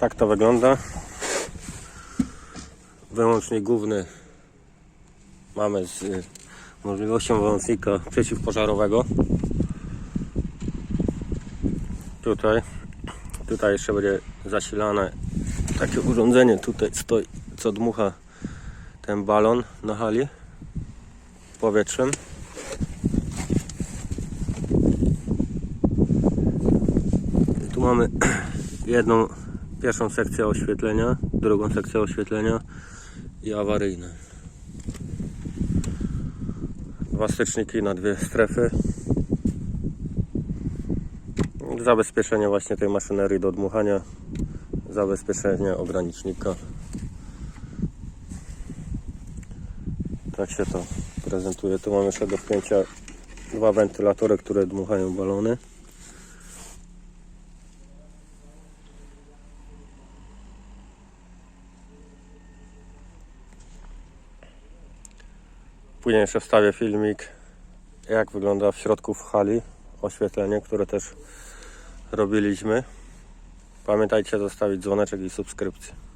Tak to wygląda. Wyłącznik główny mamy z y, możliwością wyłącznika przeciwpożarowego. Tutaj, tutaj jeszcze będzie zasilane takie urządzenie. Tutaj stoi, co dmucha ten balon na hali powietrzem. Tu mamy jedną, pierwszą sekcję oświetlenia, drugą sekcję oświetlenia i awaryjne. Dwa styczniki na dwie strefy. Zabezpieczenie właśnie tej maszynerii do dmuchania. Zabezpieczenie ogranicznika. Tak się to prezentuje. Tu mamy jeszcze do wpięcia dwa wentylatory, które dmuchają balony. Później jeszcze wstawię filmik, jak wygląda w środku w hali oświetlenie, które też robiliśmy. Pamiętajcie zostawić dzwoneczek i subskrypcję.